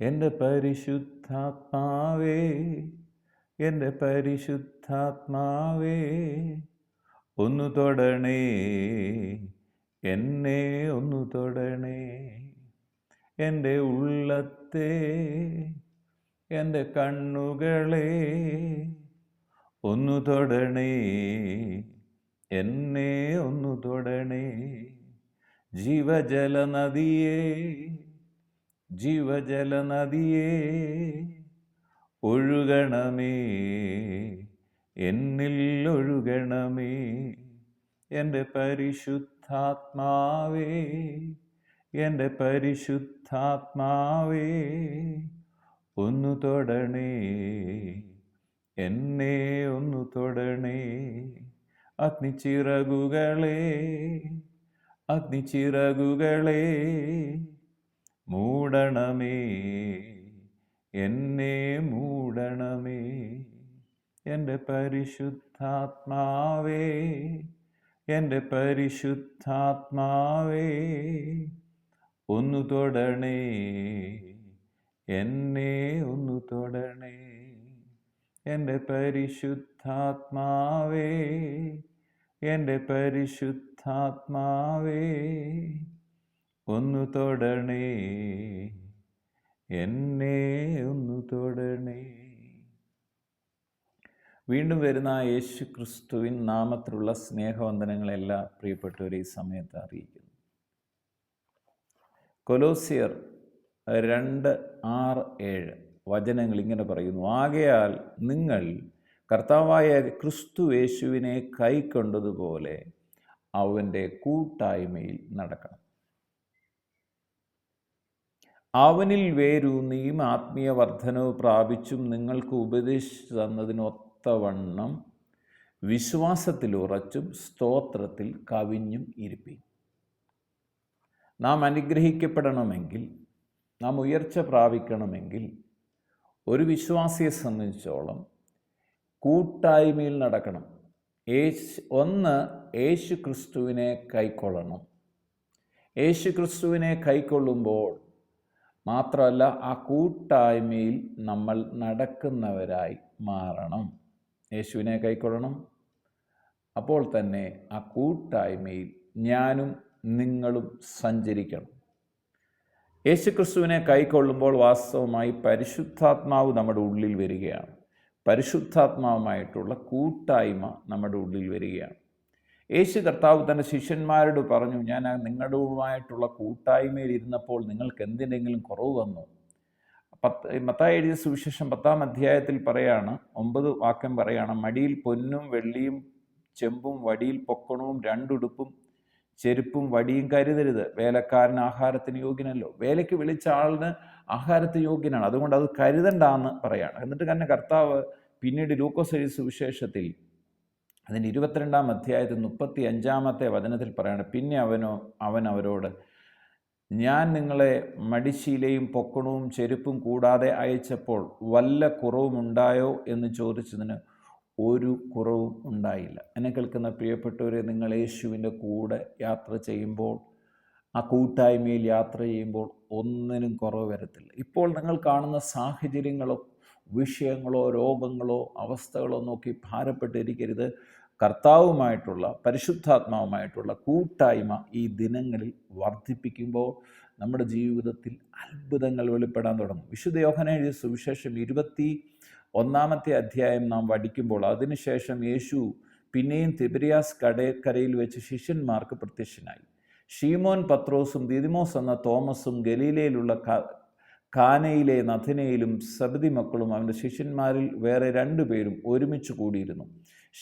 എന്റെ പരിശുദ്ധാത്മാവേ എന്റെ പരിശുദ്ധാത്മാവേ ഒന്നു തൊടണേ എന്നെ ഒന്നു തൊടണേ. എന്റെ ഉള്ളത്തെ എന്റെ കണ്ണുകളെ ഒന്നു തൊടണേ എന്നെ ഒന്നു തൊടണേ. ജീവജല നദിയേ ജീവജല നദിയേ ഒഴുകണമേ എന്നിൽ ഒഴുകണമേ എന്റെ പരിശുദ്ധാത്മാവേ എന്റെ പരിശുദ്ധാത്മാവേ ഒന്നു തൊടണേ എന്നെ ഒന്നു തൊടണേ അഗ്നിച്ചിറകുകളെ അഗ്നിച്ചിറകുകളെ മൂടണമേ എന്നെ മൂടണമേ എന്റെ പരിശുദ്ധാത്മാവേ എന്റെ പരിശുദ്ധാത്മാവേ ഒന്നു തൊടണേ എന്നെ ഒന്നു തൊടണേ എന്റെ പരിശുദ്ധാത്മാവേ എന്റെ പരിശുദ്ധാത്മാവേ. ഒന്നു തൊടണേ. എന്നെ ഒന്നു തൊടണേ. വീണ്ടും വരുന്ന യേശു ക്രിസ്തുവിൻ നാമത്തിലുള്ള സ്നേഹവന്ദനങ്ങളെല്ലാം പ്രിയപ്പെട്ടവരെ ഈ സമയത്ത് അറിയിക്കുന്നു. കൊലോസിയർ രണ്ട് ആറ് ഏഴ് വചനങ്ങൾ ഇങ്ങനെ പറയുന്നു ആകയാൽ നിങ്ങൾ കർത്താവായ ക്രിസ്തു യേശുവിനെ കൈക്കൊണ്ടതുപോലെ അവന്റെ കൂട്ടായ്മയിൽ നടക്കണം. അവനിൽ വേരൂന്നിയും ആത്മീയ വർധനവ് പ്രാപിച്ചും നിങ്ങൾക്ക് ഉപദേശിച്ചു തന്നതിനൊത്തവണ്ണം വിശ്വാസത്തിൽ ഉറച്ചും സ്തോത്രത്തിൽ കവിഞ്ഞും ഇരുപ്പി നാം അനുഗ്രഹിക്കപ്പെടണമെങ്കിൽ നാം ഉയർച്ച പ്രാപിക്കണമെങ്കിൽ ഒരു വിശ്വാസിയെ സംബന്ധിച്ചോളം കൂട്ടായ്മയിൽ നടക്കണം. യേശ് ഒന്ന് യേശു ക്രിസ്തുവിനെ കൈക്കൊള്ളണം. യേശു ക്രിസ്തുവിനെ കൈക്കൊള്ളുമ്പോൾ മാത്രമല്ല ആ കൂട്ടായ്മയിൽ നമ്മൾ നടക്കുന്നവരായി മാറണം. യേശുവിനെ കൈക്കൊള്ളണം. അപ്പോൾ തന്നെ ആ കൂട്ടായ്മയിൽ ഞാനും നിങ്ങളും സഞ്ചരിക്കണം. യേശുക്രിസ്തുവിനെ കൈക്കൊള്ളുമ്പോൾ വാസ്തവമായി പരിശുദ്ധാത്മാവ് നമ്മുടെ ഉള്ളിൽ വരികയാണ്. പരിശുദ്ധാത്മാവുമായിട്ടുള്ള കൂട്ടായ്മ നമ്മുടെ ഉള്ളിൽ വരികയാണ്. യേശു കർത്താവ് തന്റെ ശിഷ്യന്മാരോട് പറഞ്ഞു ഞാൻ നിങ്ങളുമായിട്ടുള്ള കൂട്ടായ്മയിൽ ഇരുന്നപ്പോൾ നിങ്ങൾക്ക് എന്തിനെങ്കിലും കുറവ് വന്നു? പത്ത് മത്തായി എഴുതിയ സുവിശേഷം പത്താം അധ്യായത്തിൽ പറയാണ് ഒമ്പത് വാക്യം പറയാണ് മടിയിൽ പൊന്നും വെള്ളിയും ചെമ്പും വടിയിൽ പൊക്കണവും രണ്ടുടുപ്പും ചെരുപ്പും വടിയും കരുതരുത്. വേലക്കാരൻ ആഹാരത്തിന് യോഗ്യനല്ലോ. വേലയ്ക്ക് വിളിച്ച ആളിന് ആഹാരത്തിന് യോഗ്യനാണ്. അതുകൊണ്ട് അത് കരുതണ്ടാന്ന് പറയാണ്. എന്നിട്ട് തന്നെ കർത്താവ് പിന്നീട് ലൂക്കോസ് എഴുതിയ സുവിശേഷത്തിൽ അതിന്റെ ഇരുപത്തിരണ്ടാം അധ്യായത്തിൽ മുപ്പത്തി അഞ്ചാമത്തെ വചനത്തിൽ പറയാണ് പിന്നെ അവനോ അവൻ അവരോട് ഞാൻ നിങ്ങളെ മടിശീലയും പൊക്കണവും ചെരുപ്പും കൂടാതെ അയച്ചപ്പോൾ വല്ല കുറവുമുണ്ടായോ എന്ന് ചോദിച്ചതിന് ഒരു കുറവും ഉണ്ടായില്ല. എന്നെ കേൾക്കുന്ന പ്രിയപ്പെട്ടവരെ നിങ്ങൾ യേശുവിന്റെ കൂടെ യാത്ര ചെയ്യുമ്പോൾ ആ കൂട്ടായ്മയിൽ യാത്ര ചെയ്യുമ്പോൾ ഒന്നിനും കുറവ് വരത്തില്ല. ഇപ്പോൾ നിങ്ങൾ കാണുന്ന സാഹചര്യങ്ങളോ വിഷയങ്ങളോ രോഗങ്ങളോ അവസ്ഥകളോ നോക്കി ഭാരപ്പെട്ടിരിക്കരുത്. കർത്താവുമായിട്ടുള്ള പരിശുദ്ധാത്മാവുമായിട്ടുള്ള കൂട്ടായ്മ ഈ ദിനങ്ങളിൽ വർദ്ധിപ്പിക്കുമ്പോൾ നമ്മുടെ ജീവിതത്തിൽ അത്ഭുതങ്ങൾ വെളിപ്പെടാൻ തുടങ്ങും. വിശുദ്ധ യോഹന എഴുതിയ സുവിശേഷം ഇരുപത്തി ഒന്നാമത്തെ അധ്യായം നാം പഠിക്കുമ്പോൾ അതിനുശേഷം യേശു പിന്നെയും തിബിരിയാസ് കടക്കരയിൽ വെച്ച് ശിഷ്യന്മാർക്ക് പ്രത്യക്ഷനായി. ഷീമോൻ പത്രോസും ദിദിമോസ് എന്ന തോമസും ഗലീലയിലുള്ള കാനയിലെ നഥനയിലും സബദി മക്കളും അവന്റെ ശിഷ്യന്മാരിൽ വേറെ രണ്ടു പേരും ഒരുമിച്ച് കൂടിയിരുന്നു.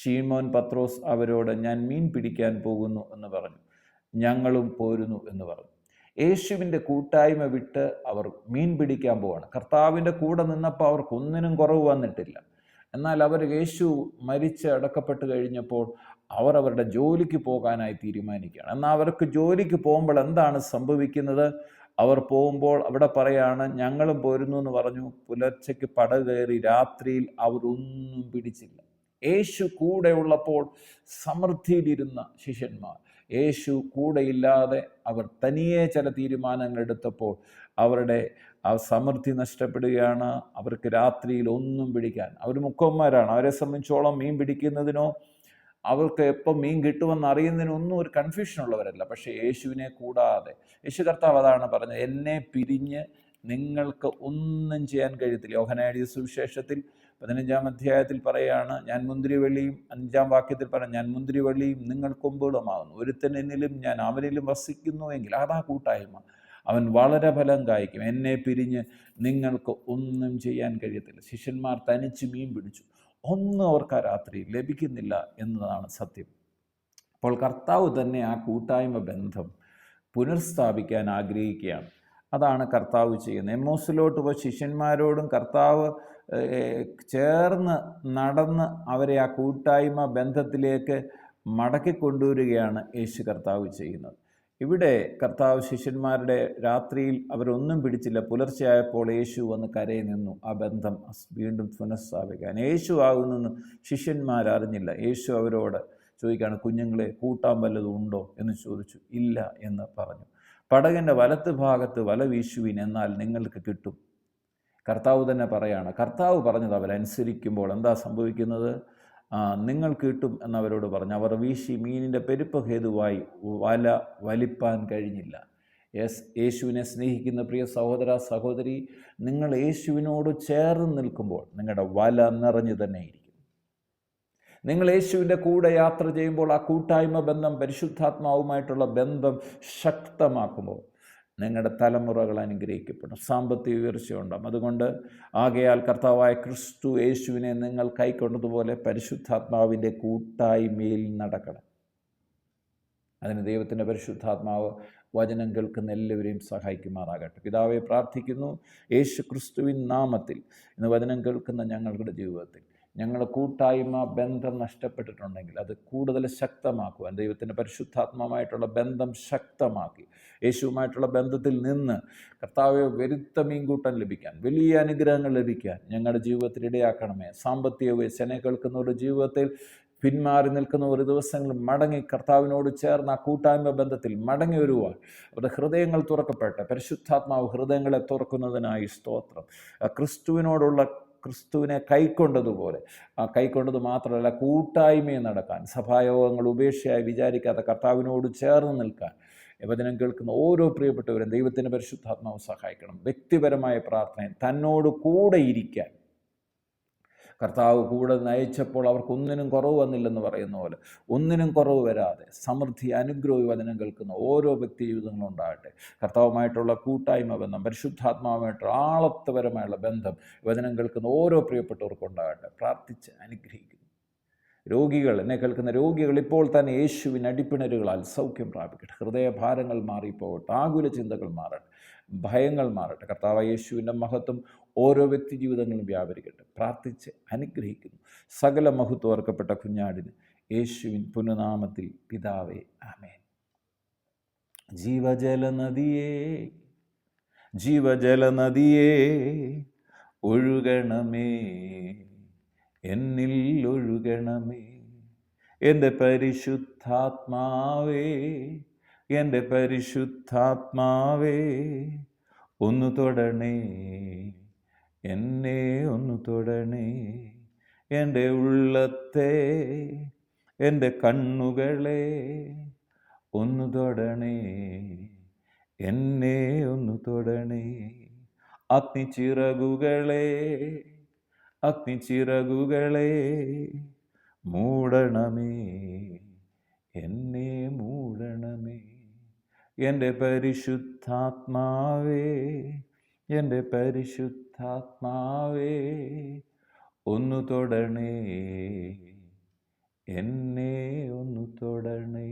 ഷീമോൻ പത്രോസ് അവരോട് ഞാൻ മീൻ പിടിക്കാൻ പോകുന്നു എന്ന് പറഞ്ഞു. ഞങ്ങളും പോരുന്നു എന്ന് പറഞ്ഞു. യേശുവിന്റെ കൂട്ടായ്മ വിട്ട് അവർ മീൻ പിടിക്കാൻ പോവാണ്. കർത്താവിന്റെ കൂടെ നിന്നപ്പോൾ അവർക്ക് ഒന്നിനും കുറവ് വന്നിട്ടില്ല. എന്നാൽ അവർ യേശു മരിച്ച് അടക്കപ്പെട്ട് കഴിഞ്ഞപ്പോൾ അവർ അവരുടെ ജോലിക്ക് പോകാനായി തീരുമാനിക്കുകയാണ്. എന്നാൽ അവർക്ക് ജോലിക്ക് പോകുമ്പോൾ എന്താണ് സംഭവിക്കുന്നത്? അവർ പോകുമ്പോൾ അവിടെ പറയാണ് ഞങ്ങളും പോരുന്നു എന്ന് പറഞ്ഞു. പുലർച്ചയ്ക്ക് പട കയറി രാത്രിയിൽ അവർ ഒന്നും പിടിച്ചില്ല. യേശു കൂടെ ഉള്ളപ്പോൾ സമൃദ്ധിയിലിരുന്ന ശിഷ്യന്മാർ യേശു കൂടെയില്ലാതെ അവർ തനിയെ ചില തീരുമാനങ്ങൾ എടുത്തപ്പോൾ അവരുടെ ആ സമൃദ്ധി നഷ്ടപ്പെടുകയാണ്. അവർക്ക് രാത്രിയിൽ ഒന്നും പിടിക്കാൻ അവർ മുക്കന്മാരാണ് അവരെ സംബന്ധിച്ചോളം മീൻ പിടിക്കുന്നതിനോ അവർക്ക് എപ്പം മീൻ കിട്ടുമെന്ന് അറിയുന്നതിനൊന്നും ഒരു കൺഫ്യൂഷൻ ഉള്ളവരല്ല. പക്ഷേ യേശുവിനെ കൂടാതെ യേശു കർത്താവ് അതാണ് പറഞ്ഞത് എന്നെ പിരിഞ്ഞ് നിങ്ങൾക്ക് ഒന്നും ചെയ്യാൻ കഴിയത്തില്ല. യോഹനാഴിയ സുവിശേഷത്തിൽ പതിനഞ്ചാം അധ്യായത്തിൽ പറയുകയാണ് ഞാൻ മുന്തിരിവള്ളിയും അഞ്ചാം വാക്യത്തിൽ പറയാം ഞാൻ മുന്തിരിവള്ളിയും നിങ്ങൾ കൊമ്പുകളുമാകുന്നു. ഒരുത്തൻ എന്നിലും ഞാൻ അവനിലും വസിക്കുന്നു എങ്കിൽ അതാ കൂട്ടായ്മ. അവൻ വളരെ ഫലം കായ്ക്കും. എന്നെ പിരിഞ്ഞ് നിങ്ങൾക്ക് ഒന്നും ചെയ്യാൻ കഴിയത്തില്ല. ശിഷ്യന്മാർ തനിച്ച് മീൻ പിടിച്ചു. ഒന്നും അവർക്ക് ആ രാത്രി ലഭിക്കുന്നില്ല എന്നതാണ് സത്യം. അപ്പോൾ കർത്താവ് തന്നെ ആ കൂട്ടായ്മ ബന്ധം പുനഃസ്ഥാപിക്കാൻ ആഗ്രഹിക്കുകയാണ്. അതാണ് കർത്താവ് ചെയ്യുന്നത്. എമ്മോസിലോട്ട് പോയി ശിഷ്യന്മാരോടും കർത്താവ് ചേർന്ന് നടന്ന് അവരെ ആ കൂട്ടായ്മ ബന്ധത്തിലേക്ക് മടക്കി കൊണ്ടുവരികയാണ് യേശു കർത്താവ് ചെയ്യുന്നത്. ഇവിടെ കർത്താവ് ശിഷ്യന്മാരുടെ രാത്രിയിൽ അവരൊന്നും പിടിച്ചില്ല. പുലർച്ചെയായപ്പോൾ യേശു വന്ന് കരയിൽ നിന്നു. ആ ബന്ധം വീണ്ടും പുനഃസ്ഥാപിക്കാൻ. യേശു ആകുന്നെന്ന് ശിഷ്യന്മാർ അറിഞ്ഞില്ല. യേശു അവരോട് ചോദിക്കുകയാണ് കുഞ്ഞുങ്ങളെ കൂട്ടാൻ വല്ലതും ഉണ്ടോ? എന്ന് ചോദിച്ചു. ഇല്ല എന്ന് പറഞ്ഞു. പടകിന്റെ വലത്ത് ഭാഗത്ത് വല വീശുവിൻ എന്നാൽ നിങ്ങൾക്ക് കിട്ടും. കർത്താവ് തന്നെ പറയാണ്. കർത്താവ് പറഞ്ഞത് അവരനുസരിക്കുമ്പോൾ എന്താ സംഭവിക്കുന്നത്? നിങ്ങൾ കിട്ടും എന്നവരോട് പറഞ്ഞു. അവർ വീശി മീനിന്റെ പെരുപ്പ് ഹേതുവായി വല വലിപ്പാൻ കഴിഞ്ഞില്ല. യെസ് യേശുവിനെ സ്നേഹിക്കുന്ന പ്രിയ സഹോദര സഹോദരി നിങ്ങൾ യേശുവിനോട് ചേർന്ന് നിൽക്കുമ്പോൾ നിങ്ങളുടെ വല നിറഞ്ഞു തന്നെ ഇരിക്കും. നിങ്ങൾ യേശുവിന്റെ കൂടെ യാത്ര ചെയ്യുമ്പോൾ ആ കൂട്ടായ്മ ബന്ധം പരിശുദ്ധാത്മാവുമായിട്ടുള്ള ബന്ധം ശക്തമാക്കുമ്പോൾ നിങ്ങളുടെ തലമുറകൾ അനുഗ്രഹിക്കപ്പെടും. സാമ്പത്തിക ഉയർച്ചയുണ്ടാകും. അതുകൊണ്ട് ആകയാൽ കർത്താവായ ക്രിസ്തു യേശുവിനെ നിങ്ങൾ കൈക്കൊണ്ടതുപോലെ പരിശുദ്ധാത്മാവിന്റെ കൂട്ടായ്മയിൽ നടക്കണം. അതിന് ദൈവത്തിന്റെ പരിശുദ്ധാത്മാവ് വചനം കേൾക്കുന്ന എല്ലാവരെയും സഹായിക്കുമാറാകട്ടെ. പിതാവെ പ്രാർത്ഥിക്കുന്നു. യേശു ക്രിസ്തുവിൻ നാമത്തിൽ ഇന്ന് വചനം കേൾക്കുന്ന ഞങ്ങളുടെ ജീവിതത്തിൽ ഞങ്ങളുടെ കൂട്ടായ്മ ബന്ധം നഷ്ടപ്പെട്ടിട്ടുണ്ടെങ്കിൽ അത് കൂടുതൽ ശക്തമാക്കുവാൻ ദൈവത്തിന്റെ പരിശുദ്ധാത്മാവുമായിട്ടുള്ള ബന്ധം ശക്തമാക്കി. യേശുവുമായിട്ടുള്ള ബന്ധത്തിൽ നിന്ന് കർത്താവ് വരുത്ത മീൻകൂട്ടം ലഭിക്കാൻ വലിയ അനുഗ്രഹങ്ങൾ ലഭിക്കാൻ ഞങ്ങളുടെ ജീവിതത്തിൽ ഇടയാക്കണമേ. സാമ്പത്തിക വ്യസനെ കേൾക്കുന്നവരുടെ ജീവിതത്തിൽ പിന്മാറി നിൽക്കുന്ന ഒരു ദിവസങ്ങൾ മടങ്ങി കർത്താവിനോട് ചേർന്ന ആ കൂട്ടായ്മ ബന്ധത്തിൽ മടങ്ങി വരുവാൻ അവരുടെ ഹൃദയങ്ങൾ തുറക്കപ്പെട്ടെ. പരിശുദ്ധാത്മാവ് ഹൃദയങ്ങളെ തുറക്കുന്നതിനായി സ്തോത്രം. ക്രിസ്തുവിനോടുള്ള ക്രിസ്തുവിനെ കൈക്കൊണ്ടതുപോലെ. ആ കൈക്കൊണ്ടത് മാത്രമല്ല കൂട്ടായ്മയെ നടക്കാൻ സഭായോഗങ്ങൾ ഉപേക്ഷയായി വിചാരിക്കാതെ കർത്താവിനോട് ചേർന്ന് നിൽക്കാൻ. വചനം കേൾക്കുന്ന ഓരോ പ്രിയപ്പെട്ടവരും ദൈവത്തിന്റെ പരിശുദ്ധാത്മാവ് സഹായിക്കണം. വ്യക്തിപരമായ പ്രാർത്ഥനയിൽ തന്നോട് കൂടെ ഇരിക്കാൻ. കർത്താവ് കൂടെ നയിച്ചപ്പോൾ അവർക്കൊന്നിനും കുറവ് വന്നില്ലെന്ന് പറയുന്ന പോലെ ഒന്നിനും കുറവ് വരാതെ സമൃദ്ധി അനുഗ്രഹ വചനം കേൾക്കുന്ന ഓരോ വ്യക്തി ജീവിതങ്ങളും ഉണ്ടാകട്ടെ. കർത്താവുമായിട്ടുള്ള കൂട്ടായ്മ ബന്ധം പരിശുദ്ധാത്മാവുമായിട്ടുള്ള ആളത്വപരമായുള്ള ബന്ധം വചനം കേൾക്കുന്ന ഓരോ പ്രിയപ്പെട്ടവർക്കും ഉണ്ടാകട്ടെ. പ്രാർത്ഥിച്ച് അനുഗ്രഹിക്കുന്നു. രോഗികൾ എന്നെ കേൾക്കുന്ന രോഗികൾ ഇപ്പോൾ തന്നെ യേശുവിൻ അടിപ്പിണരുകളാൽ സൗഖ്യം പ്രാപിക്കട്ടെ. ഹൃദയഭാരങ്ങൾ മാറിപ്പോകട്ടെ. ആകുല ചിന്തകൾ മാറട്ടെ. ഭയങ്ങൾ മാറട്ടെ. കർത്താവ് യേശുവിന്റെ മഹത്വം ഓരോ വ്യക്തി ജീവിതങ്ങളും വ്യാപരിക്കട്ടെ. പ്രാർത്ഥിച്ച് അനുഗ്രഹിക്കുന്നു. സകല മഹത്വം ഓർക്കപ്പെട്ട കുഞ്ഞാടിന് യേശുവിൻ പുനനാമത്തിൽ പിതാവേ ആമേൻ. ജീവജല നദിയേ ജീവജല നദിയേ ഒഴുകണമേ. എന്നിൽ ഒഴുകണമേ. എന്റെ പരിശുദ്ധാത്മാവേ എന്റെ പരിശുദ്ധാത്മാവേ ഒന്ന് തൊടണേ. എന്നെ ഒന്ന് തൊടണേ. എന്റെ ഉള്ളത്തെ എന്റെ കണ്ണുകളെ ഒന്ന് തൊടണേ. എന്നെ ഒന്ന് തൊടണേ. അഗ്നിച്ചിറകുകളെ അഗ്നിച്ചിറകുകളെ മൂടണമേ. എന്റെ പരിശുദ്ധാത്മാവേ എന്റെ പരിശുദ്ധാത്മാവേ ഒന്നു തൊടണേ എന്നെ ഒന്നു തൊടണേ.